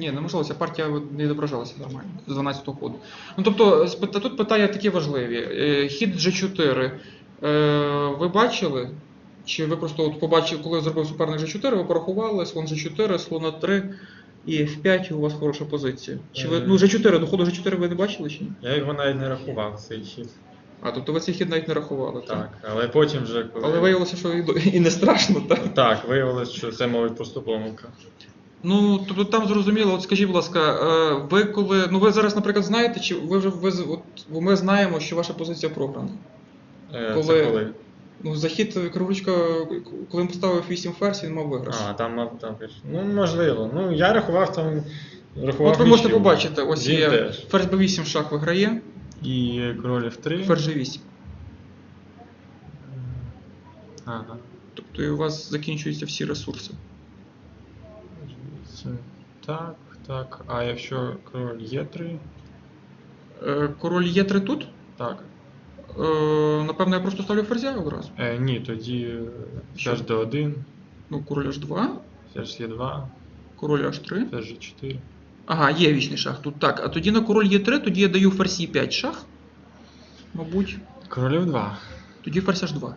Ні, неможливо, ця партія не відображалася нормально з 12-го ходу. Ну тобто, тут питання такі важливі. Е, Хід G4 е, ви бачили? Чи ви просто от побачили, коли зробив суперник G4, ви порахували, слон G4, слон 3 і F5, і у вас хороша позиція. Чи ви, Е. ну G4, до ходу G4 ви не бачили чи ні? Я його навіть не рахував, цей хід. А, тобто ви цей хід навіть не рахували. Так, але потім вже коли. Але виявилося, що і, не страшно, так? Так, виявилось, що це мабуть просто помилка. Ну, тобто там зрозуміло, от скажіть, будь ласка, е, ви коли. Ну ви зараз, наприклад, знаєте, чи ви вже ви, от, ми знаємо, що ваша позиція програна. Е, Коли- Це коли? Ну, захід Криворучка, коли він поставив 8 ферзь, він мав виграш. А, там, мав- там. Ну, можливо. Ну, я рахував там. Рахував От ви можете нічию. побачити, ось Він є теж. ферзь b8 шах виграє, І король F3. ферзь g8. Ага. Тобто і у вас закінчуються всі ресурси. Це так, так. А якщо король Е3, Е, Король Є3 тут. так. Е, Напевно, я просто ставлю ферзя одразу. Е, ні, тоді ферзь D1, Ну, король H2, ферзь Е2, король H3. ферзь G4. Ага, є вічний шах тут. Так, а тоді на король Є3, тоді я даю ферзь Е5 шах. Мабуть. Король F2, Тоді ферзь H2.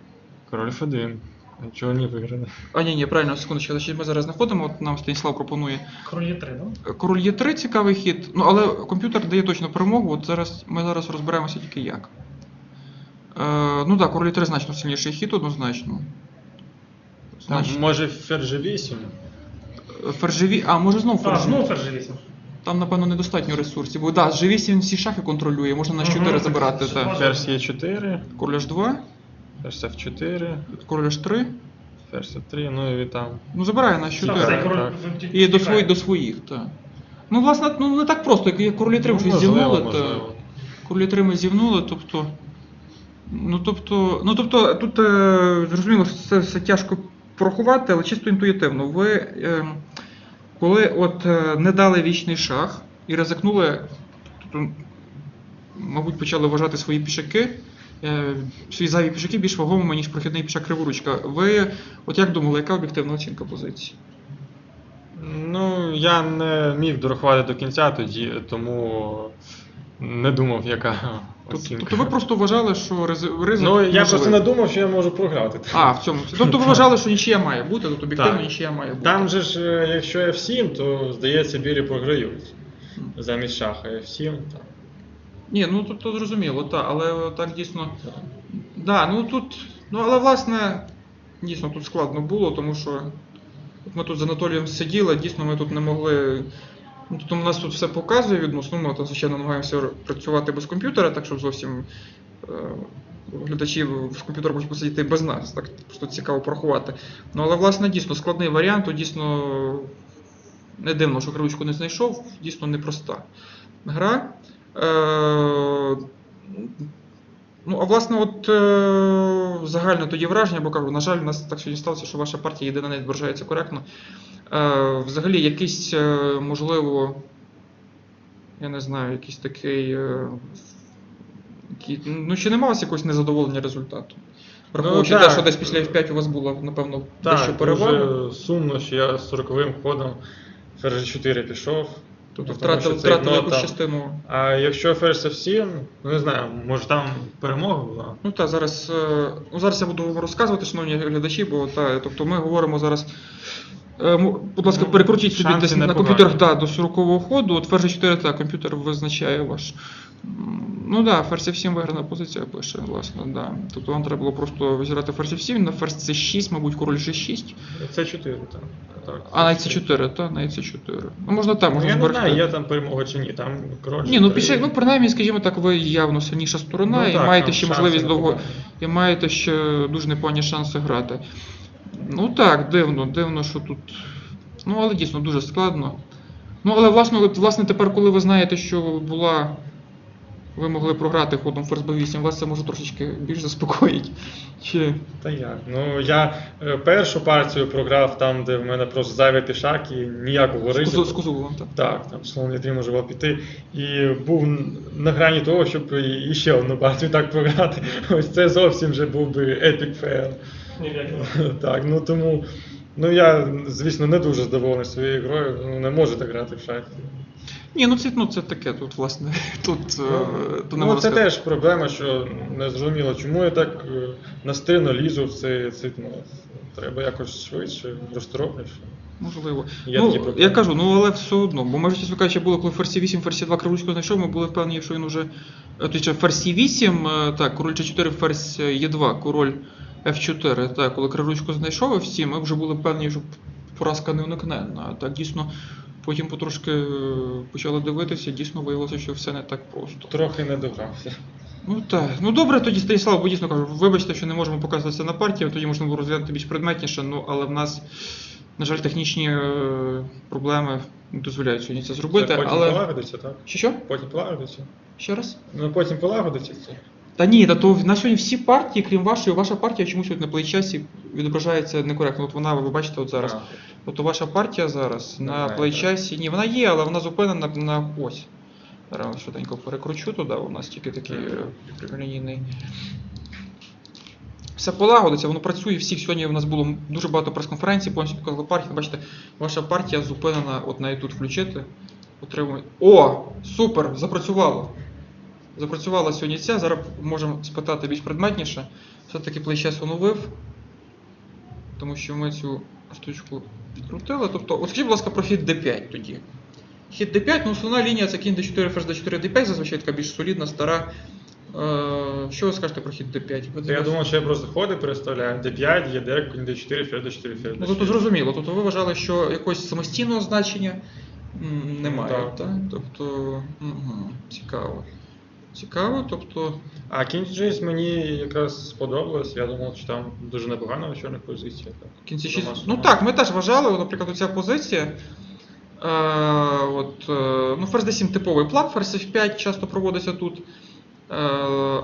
король F1. Нічого не виграно. А, ні, ні, правильно, секундочку, значить ми зараз знаходимо, от нам Станіслав пропонує. Король є 3, да? Король Є3 цікавий хід, ну але комп'ютер дає точно перемогу, от зараз ми зараз розберемося тільки як. Е, ну так, король Є3 значно сильніший хід, однозначно. Там, Значить, може ферзь G8? ферзь а може знову А, ферзь. знову ферзь 8. Там, напевно, недостатньо ресурсів. Бо да, G8 він всі шахи контролює, можна на Мгм, 4 забирати. Та. Ферзь Е4, Король H2, ферзь F4, король H3. ферзь F3, ну і там. Ну забирає на Так, 4. так, так. І до, тікає. свої, до своїх, так. Ну, власне, ну не так просто, як- королі 3 вже Ну, зівнули, то королі 3 ми зівнули, тобто. Ну тобто, ну тобто, тут е, зрозуміло, що це все тяжко порахувати, але чисто інтуїтивно. Ви е, коли от е, не дали вічний шах і ризикнули, тобто, мабуть, почали вважати свої пішаки, е, свої зайві пішаки більш вагомими, ніж прохідний пішак Криворучка. Ви, от як думали, яка об'єктивна оцінка позиції? Ну, я не міг дорахувати до кінця тоді, тому не думав, яка Тобто, оцінка. тобто ви просто вважали, що ризик. Ну, я просто не думав, що я можу програти. А, в цьому. Тобто ви вважали, що нічия має бути, тобто об'єктивно нічия має бути. Там же ж, е, якщо F7, то здається, білі програють. Замість шаха F7. Так. Ні, ну тут зрозуміло, так, але так дійсно. Да, ну тут. Ну але власне, дійсно тут складно було, тому що ми тут з Анатолієм сиділи, дійсно ми тут не могли. Ну, тобто у нас тут все показує відносно, ми там, звичайно, намагаємося працювати без комп'ютера, так щоб зовсім е, глядачі в комп'ютер можуть посидіти без нас, так просто цікаво порахувати. Ну але власне дійсно складний варіант, то дійсно не дивно, що кривичку не знайшов, дійсно непроста гра. Е, ну, а власне, от е, загальне тоді враження, бо кажу, на жаль, у нас так сьогодні сталося, що ваша партія єдина не відображається коректно. Е, взагалі, якийсь, е, можливо, я не знаю, якийсь такий. Е, який, ну, чи нема у вас якогось незадоволення результатом? Враховуючи Ну, те, що десь після F5 у вас була, напевно, дещо перевага. сумно, що я з 40-м ходом ферзь 4 пішов. Тобто втратив дно якусь там. частину. А якщо First F7, ну не знаю, може там перемога була. Ну так, зараз, е, ну, зараз я буду вам розказувати, шановні глядачі, бо та, тобто ми говоримо зараз. е, Будь ласка, Ну, перекрутіть собі десь на комп'ютерах да, до 40-го ходу. От ферзь 4 та комп'ютер визначає ваш. Ну так, да, ферзь F7 виграна позиція пише, власне, да. Тобто вам треба було просто визирати ферзь F7, на ферзь C6, мабуть, король G6, Це 4, так. так. а на C4, та, на C4. Ну можна так, Ну, можна я не знаю, є там перемога чи ні. Там коротше. Ні, ну три. ну принаймні, скажімо так, ви явно сильніша сторона Ну, і так, маєте ще можливість довго. І маєте ще дуже непогані шанси грати. Ну так, дивно, дивно, що тут. Ну, але дійсно дуже складно. Ну, але власне, власне, тепер, коли ви знаєте, що була. Ви могли програти ходом ферзь b8, вас це може трошечки більш заспокоїть. Чи... Та як? Ну я е, першу партію програв там, де в мене просто зайвий пішак і ніякого З, ризику. з кузовом, так. Так, там слон не 3 може було піти. І був на грані того, щоб і- і одну партію так програти. Ось це зовсім вже був би епік фейл. Так, ну тому Ну я, звісно, не дуже задоволений своєю грою, ну не можу так грати в шахи. Ні, ну це, ну це таке, тут, власне, тут, е, тут не ну, це теж проблема, що не зрозуміло, чому я так е, настирно лізу в цей цитм. Треба якось швидше, розтропніше. Можливо. Є ну, я кажу, ну але все одно. Бо ми ж чесно кажучи, було, коли ферзь 8, ферзь 2 кривучку знайшов, ми були впевнені, що він уже. Тобто ферзь 8, е, так, король G4, ферзь Е2, король F4. Так, коли кривучку знайшов F7, ми вже були впевнені, що поразка не уникненна. Так дійсно потім потрошки е, почали дивитися, дійсно виявилося, що все не так просто. Трохи не догрався. Ну так. Ну добре, тоді Станіслав, бо дійсно кажу, вибачте, що не можемо показуватися на партії, тоді можна було розглянути більш предметніше, ну але в нас, на жаль, технічні е, проблеми не дозволяють сьогодні це зробити. Це потім але... полагодиться, так? Що що? Потім полагодиться. Ще раз? Ну потім полагодиться це. Та ні, та то на сьогодні всі партії, крім вашої, ваша партія чомусь от на плейчасі відображається некоректно. От вона, ви бачите, от зараз. А. Тобто ваша партія зараз на Немає, плейчасі. Ні, вона є, але вона зупинена на ось. Зараз швиденько перекручу туди, у нас тільки такий е, прямолінійний. Все полагодиться, воно працює. Всіх сьогодні у нас було дуже багато прес-конференцій, повністю показали партію. Бачите, ваша партія зупинена, от неї тут включити. Отримує. О! Супер! Запрацювало! Запрацювала сьогодні ця. Зараз можемо спитати більш предметніше. Все-таки плейчас оновив, тому що ми цю штучку підкрутили. Тобто, от скажіть, будь ласка, про хід D5 тоді. Хід D5, ну основна лінія це кінь D4, ферзь D4, D5, зазвичай така більш солідна, стара. Е, що ви скажете про хід D5? Я думав, що я просто ходи переставляю. D5, єдек, D4, ферзь D4, ферзь Ну, тобто зрозуміло. Тобто ви вважали, що якогось самостійного значення немає, Так. так? Тобто, угу, цікаво. Цікаво, тобто. А G мені якраз сподобалось. Я думав, що там дуже непогано на чорних позиціях. так. Кінці До 6. Ну так, ми теж вважали, наприклад, оця позиція. Е, от, е, ну, ферзь d7 типовий план, ферзь f5 часто проводиться тут. Е,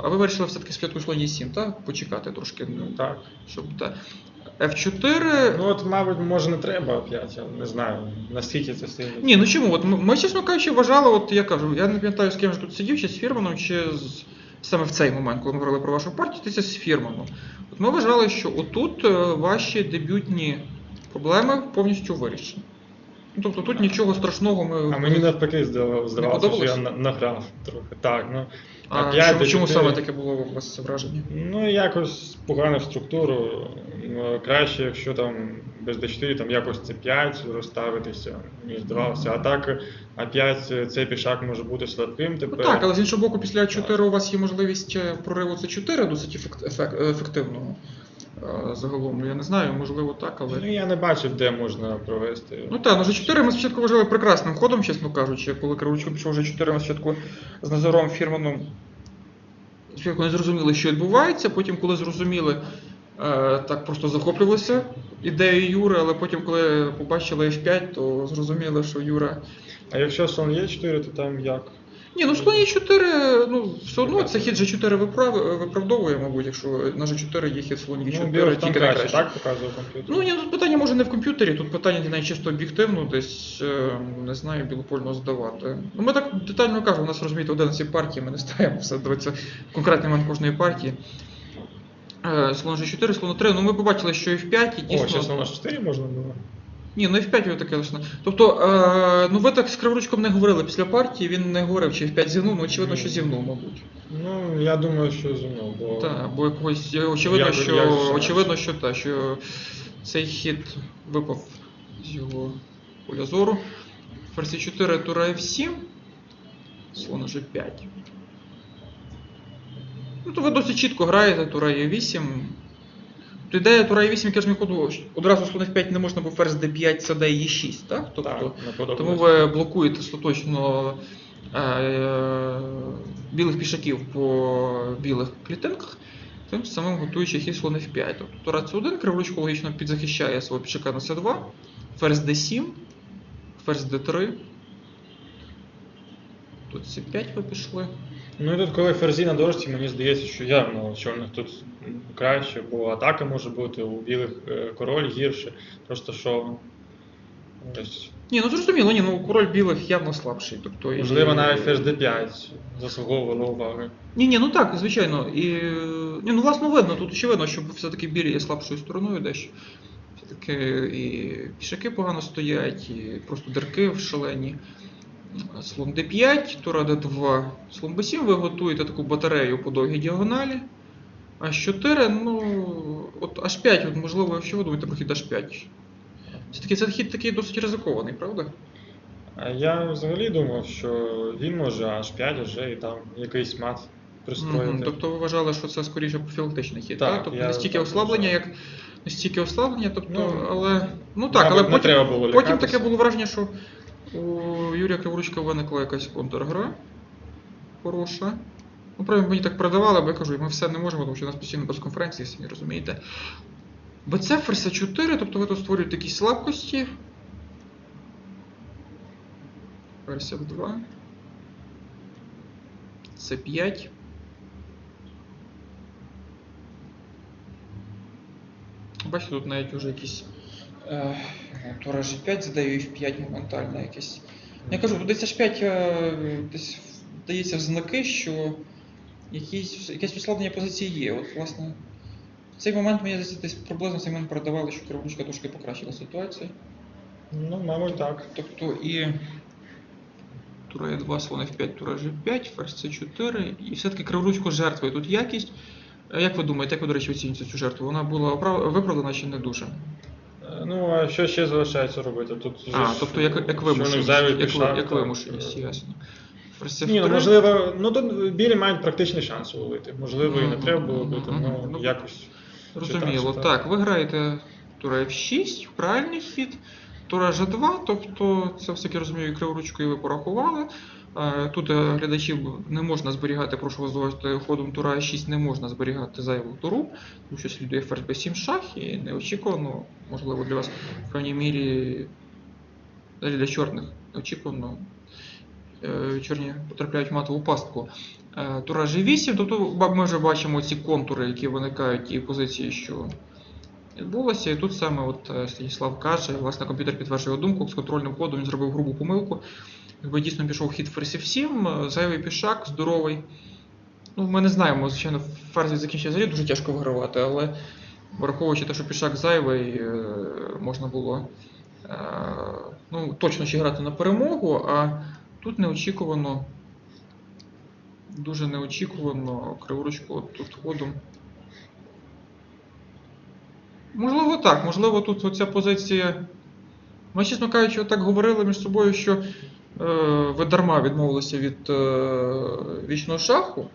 а ви вирішили все-таки спочатку слоні 7, так? Почекати трошки. Ну так. Щоб, та. F4. Ну от, мабуть, може не треба опять, я не знаю, наскільки це сильно. Ні, ну чому? От ми, чесно кажучи, вважали, от я кажу, я не пам'ятаю, з ким же тут сидів, чи з Фірманом, чи з, саме в цей момент, коли ми говорили про вашу партію, ти це з Фірманом. От ми вважали, що отут е, ваші дебютні проблеми повністю вирішені. Ну, тобто тут нічого страшного ми. А мені навпаки здавалося, здавалося що я награв трохи. Так, ну. А, я чому, чому саме таке було у вас це враження? Ну, якось погану структуру. Ну, Краще, якщо там без D4 там якось це 5 розставитися, ніж 2. Все. А так, а 5 цей пішак може бути слабким Ну так, але з іншого боку, після 4 у вас є можливість е, прориву це 4 досить ефект, ефект, ефективного. Загалом, я не знаю, можливо так, але. Ну, я не бачив, де можна провести. Ну так, ну за 4 ми спочатку вважали прекрасним ходом, чесно кажучи, коли Кривочко пішов вже 4, ми спочатку з Назаром Фірманом спочатку не зрозуміли, що відбувається, потім, коли зрозуміли, е, так просто захоплювалися ідеєю Юри, але потім, коли побачили F5, то зрозуміли, що Юра. А якщо слон є 4, то там як? Ні, ну слоні 4, ну все одно це хід G4 виправ... виправдовує, мабуть, якщо на G4 є хід слон Ну, G4, білих там тільки краще, найкраще. так показував комп'ютер? Ну ні, тут питання може не в комп'ютері, тут питання навіть чисто об'єктивно, десь е, не знаю, білопольно здавати. Ну ми так детально кажемо, у нас розумієте, 11 партій, ми не ставимо все дивитися конкретний момент кожної партії. Е, Слон G4, слон 3. Ну ми побачили, що F5 і О, дійсно. ще слона 4 можна було. Ні, ну F5 таке лише. Тобто, е, ну ви так з Криворучком не говорили після партії, він не говорив, чи F5 зівнув, ну очевидно, що зівнув, мабуть. Ну, я думаю, що зумов, бо. Так, бо якогось е, очевидно, Як- що як же очевидно, що та, що цей хід випав з його поля зору. Ферзь 4, тура F7, слон G5. Ну, то ви досить чітко граєте, тура Е8. То ідея тура Е8, яка ж мені ходу, одразу слон F5 не можна, бо ферзь D5, CD Е6, так? Тобто, Так, тому ви блокуєте остаточно е, білих пішаків по білих клітинках, тим самим готуючи хід слон F5. Тобто тура C1 криворучко логічно підзахищає свого пішака на C2, ферзь D7, ферзь D3. Тут C5 ви пішли. Ну і тут, коли ферзі на дошці, мені здається, що явно у чорних тут краще, бо атака може бути, у білих е, король гірше. Просто що. Ось, Ні, ну зрозуміло, ні, ну король білих явно слабший. Тобто, і- можливо, навіть ферзь d5 заслуговувало уваги. Ні, ні, ну так, звичайно. І, ні, ну власне видно, тут очевидно, що все-таки білі є слабшою стороною дещо. Все-таки і пішаки погано стоять, і просто дирки шалені. Слон d5, тура d2, слон b7 ви готуєте таку батарею по довгій діагоналі. H4, ну, от H5, от, можливо, що ви думаєте про хід H5? Все-таки це хід такий досить ризикований, правда? Я взагалі думав, що він може аж 5 вже і там якийсь мат пристроїти. Мгм, Тобто ви вважали, що це скоріше профілактичний хід, Так, так? Тобто я не стільки так ослаблення, вважаю. як не стільки ослаблення, тобто, Ну, але. Ну так, мабуть, але не потім, треба було потім лякатися. таке було враження, що у Юрія Криворучка виникла якась контргра хороша. Ну, правильно, мені так передавали, бо я кажу, ми все не можемо, тому що у нас постійно без конференції, самі розумієте. БЦ ферзь 4, тобто ви тут створюєте якісь слабкості. Ферзь F2. С5. Бачите, тут навіть вже якісь. Е, Тура G5 задаю і F5 моментально якесь. Я кажу, тут десь H5 е, десь вдається в знаки, що якісь, якесь послаблення позиції є. От, власне, в цей момент мені десь приблизно цей момент передавали, що Кривонучка трошки покращила ситуацію. Ну, мабуть, так. Тобто і тура Е2, слон F5, тура G5, ферзь C4, і все-таки Криворучко жертвує тут якість. Е, Як ви думаєте, як ви, до речі, оцінюєте цю жертву? Вона була оправ- виправдана чи не дуже? Ну, а що ще залишається робити? Тут А, ж, тобто як, як що вимушеність. зайвий Як, ви- пішак, як так. вимушеність, ясно. Ферзь Ні, ну F3. можливо, ну тут білі мають практичний шанс улити. Можливо, і не Мгм, треба було мгм, бити, мгм. ну Ну, якось. Зрозуміло. чи так, Так, ви граєте тура F6, правильний хід, тура G2, тобто це все-таки розумію, криворучкою ви порахували. Тут е, глядачів не можна зберігати, прошу вас зважити, ходом тура А6 не можна зберігати зайву туру, тому що слідує ферзь b7 шах і неочікувано, можливо, для вас в певній мірі для чорних неочікувано. е, Чорні потрапляють в матову пастку. Е, Тура G8, тобто ми вже бачимо ці контури, які виникають і позиції, що відбулося. І тут саме от Станіслав каже, власне, комп'ютер підтверджує думку, з контрольним ходом він зробив грубу помилку. Якби дійсно пішов хід ферзь F7, е, зайвий пішак, здоровий. Ну, ми не знаємо, звичайно, ферзь закінчення взагалі дуже тяжко вигравати, але враховуючи те, що пішак зайвий, е, можна було е, ну, точно ще грати на перемогу, а тут неочікувано, дуже неочікувано криворучко тут ходом. Можливо, так, можливо, тут оця позиція. Ми, чесно кажучи, так говорили між собою, що ви дарма відмовилися від е, вічного шаху,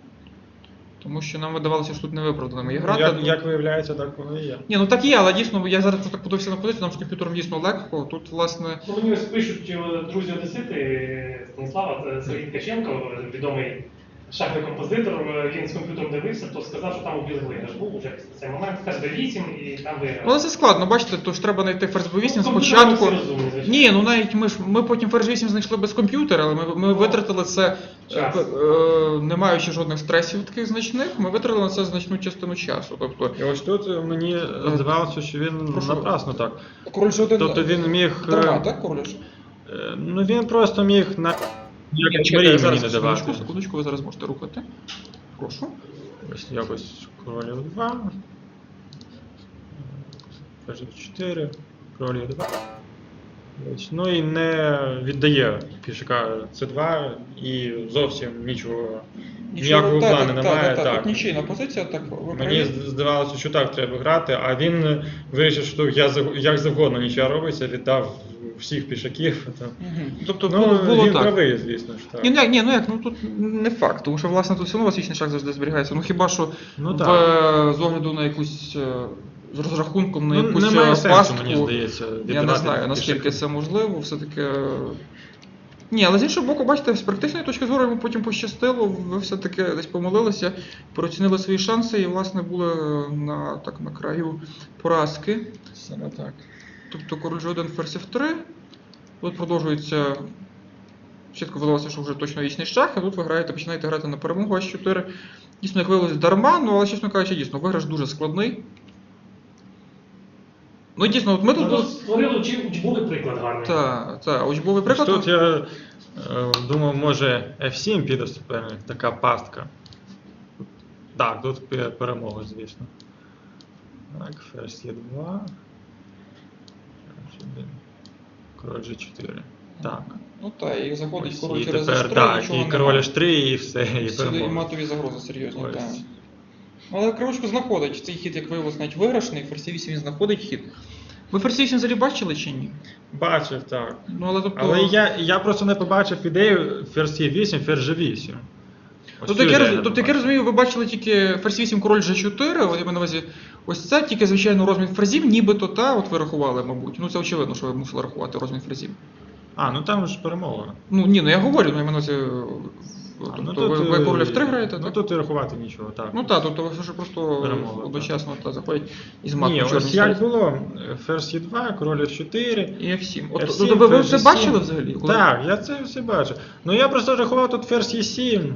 тому що нам видавалося, що тут не виправдано є грати. Як, як виявляється, так воно і є. Ні, ну так є, але дійсно, я зараз просто так подивився на позицію, нам з комп'ютером дійсно легко. Тут, власне, Ну, мені ось пишуть е, друзі Одесити Станіслава це Сергій Ткаченко, відомий шахний композитор. е, Він з комп'ютером дивився, то сказав, що там у білих виграш був уже цей момент, ферзь Б8 і там ну, виграв. але це складно, бачите, то ж треба знайти ферзь B8 Ну, комп'ютер спочатку. всі розумні, звичайно. Ні, ну навіть ми ж ми потім ферзь 8 знайшли без комп'ютера, але ми, ми витратили це, е, Час. е, не маючи жодних стресів таких значних, ми витратили на це значну частину часу. Тобто, І ось тут мені здавалося, що він Прошу. напрасно так. король ж один Тобто він міг. е, так, король ж? е, Ну він просто міг на. Як Чекайте, зараз, не секундочку, секундочку, ви зараз можете рухати. Прошу. Ось якось королів 2. Ферзь 4, королів 2. Ось, Ну і не віддає пішака С2 і зовсім нічого. Ніякого так, плану так, немає. Так, так, Так, Тут нічийна позиція, так ви Мені здавалося, що так треба грати, а він вирішив, що я як завгодно нічого робиться, віддав всіх пішаків. Та- Мгм. Тобто Ну, було, було він так. правий, звісно ж. Так. Ні, ні, ну як, ну тут не факт, тому що власне тут все одно васічний шаг завжди зберігається. Ну хіба що Ну, в, так. е, з огляду на якусь е, з розрахунком на Ну, якусь немає е, сенсу, мені здається. Я не знаю, наскільки пішаки. це можливо, все-таки. Ні, але з іншого боку, бачите, з практичної точки зору йому потім пощастило, ви все-таки десь помилилися, переоцінили свої шанси і, власне, були на, так, на краю поразки. Саме так. Тобто король G1, ферзь F3. Тут продовжується. Чітко видалося, що вже точно вічний шах, а тут ви граєте, починаєте грати на перемогу H4. Дійсно, як виявилось, дарма, ну але, чесно кажучи, дійсно, виграш дуже складний. Ну, дійсно, от ми тут. тут створили учбовий приклад гарний. Так, так, учбовий приклад. Тут я е, думав, може F7 піде суперник, така пастка. Так, тут перемога, звісно. Так, ферзь є 2. Король G4. Так. Ну так, і заходить король і через тепер, H3, так, і король H3, і все, і Сюди і матові загрози серйозні, так. Але кривочку знаходить. Цей хід, як виявилось, навіть виграшний, ферзь 8 він знаходить хід. Ви ферзь 8 взагалі бачили чи ні? Бачив, так. Ну, але тобто. Але я, я просто не побачив ідею ферзь Е8, ферзь G8. Ось Тобто, цю як я, ідею роз- не тобто, як я побачив. розумію, ви бачили тільки ферзь 8, король G4, от я маю на увазі, ось це тільки звичайно розмін ферзів, нібито та, от ви рахували, мабуть. Ну це очевидно, що ви мусили рахувати розмін ферзів. А, ну там ж перемога. Ну ні, ну я говорю, ну я маю на увазі. А, Тобто ви, ви е, король F3 граєте, Ну так? тут і рахувати нічого, так. Ну так, тобто ви ж просто Перемога, одночасно та, заходять із матом Ні, ось як було, ферзь Е2, король F4. І F7. От, F7, тобто ви, це бачили взагалі? Коли- Так, я це все бачу. Ну я просто рахував тут ферзь Е7.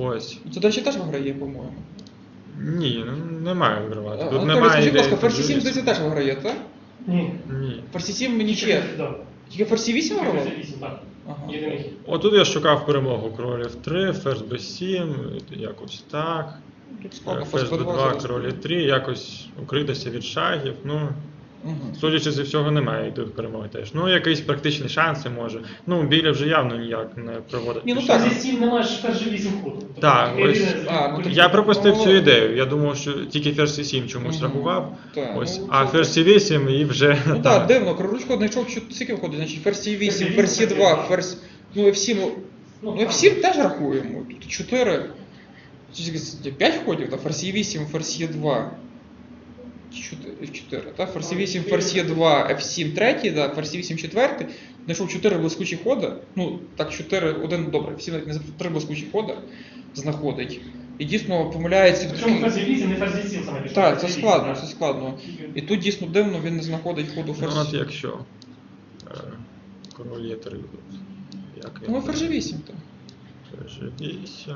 Ось. Це, до речі, теж виграє, по-моєму. Ні, ну немає вигравати. Тут Анатолій, немає скажіть, будь ласка, ідеї ферзь 7 здається теж виграє, так? Ні. Ні. Ферзь 7 мені ще. Да. Тільки Форсі 8 Тільки виграв? так. Ага. Єдиний. Отут я шукав перемогу. Король F3, ферзь B7, якось так. Тут складно, Ферзь ферзь B2, зараз. король E3, якось укритися від шагів. Ну, Мгм. судячи зі всього, немає йду перемоги теж. Ну, якісь практичні шанси може. Ну, біля вже явно ніяк не проводить. Ні, ну так. Зі сім немає ж перший вісім ходу. Тобто, Так, ось. А, ну, Я пропустив Ну, цю ідею. Я думав, що тільки ферзь C7 чомусь Мгм. рахував. Так, Ось. ну, А це- ферзь C8 і вже. Ну так, дивно, Кроручко знайшов що скільки виходить, значить ферзь 8, Ферзь ферзь 2, два. ферзь. Ну F7, ну, Ну, ну F7 теж рахуємо. Тут 4. 5 ходів, та ферзь 8, ферзь 2. 4, так? Ферзь 8, ферзь 2, F7 третій, да, ферзь 8 четвертий. Знайшов 4 блискучі хода. Ну, так, 4, один, добре, всі навіть не 3 блискучі хода знаходить. І дійсно помиляється в Причому ферзь 8, не ферзь 7 саме пішов. Так, це складно, це складно. І тут дійсно дивно він не знаходить ходу Ну, от якщо. е, Король є 3. Як Ну, ферзь 8 там. Ферзь 8.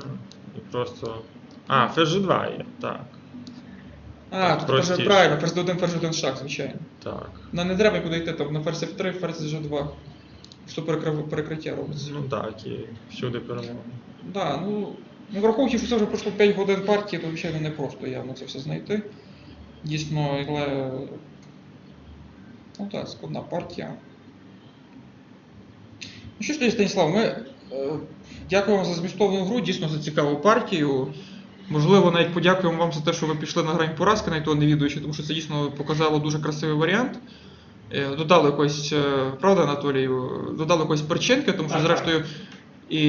І просто. А, ферзь 2 є, так. А, тут Простіше. каже правильно, ферзь 1, ферзь 1 шаг, звичайно. Так. Нам не треба нікуди йти, там на ферзь F3, ферзь G2. Що перекриття робиться. Ну так, і всюди перемога. Да, ну, ну, враховуючи, що це вже пройшло 5 годин партії, то звичайно не просто явно це все знайти. Дійсно, але. Ну так, складна партія. Ну що ж Станіслав, ми е, дякуємо за змістовну гру, дійсно за цікаву партію. Можливо, навіть подякуємо вам за те, що ви пішли на грань поразки, навіть того не відуючи, тому що це дійсно показало дуже красивий варіант. Е, Додали якось, е, правда, Анатолію, додали якось перчинки, тому що зрештою і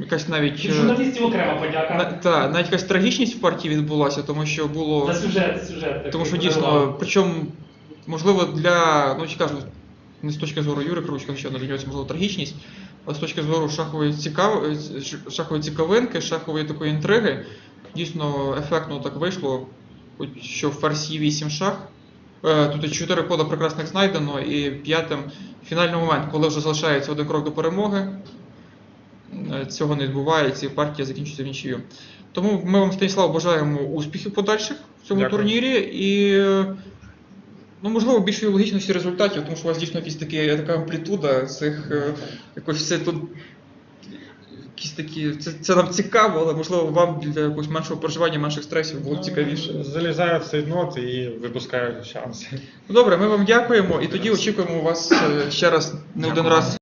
якась навіть. Е, журналістів окрема на- подяка. Та, навіть якась трагічність в партії відбулася, тому що було. За сюжет, сюжет. Тому що дійсно, причому, можливо, для. Ну, чи кажу, не з точки зору Юри Кручка, що для нього це можливо трагічність, а з точки зору шахової, цікав... шахової цікавинки, шахової такої інтриги, дійсно ефектно так вийшло, що ферзь є 8 шах. Е, Тут 4 хода прекрасних знайдено, і п'ятим фінальний момент, коли вже залишається один крок до перемоги. Е, Цього не відбувається, і партія закінчується в нічию. Тому ми вам, Станіслав, бажаємо успіхів подальших в цьому Дякую. турнірі і, ну, можливо, більшої логічності результатів, тому що у вас дійсно такі, така амплітуда цих е, якось все тут. Якісь такі, це, це нам цікаво, але можливо вам для якогось меншого проживання, менших стресів було б цікавіше. Ну, Залізаю в цей нот і випускаю шанси. Ну, Добре, ми вам дякуємо і тоді очікуємо вас е, ще раз не один раз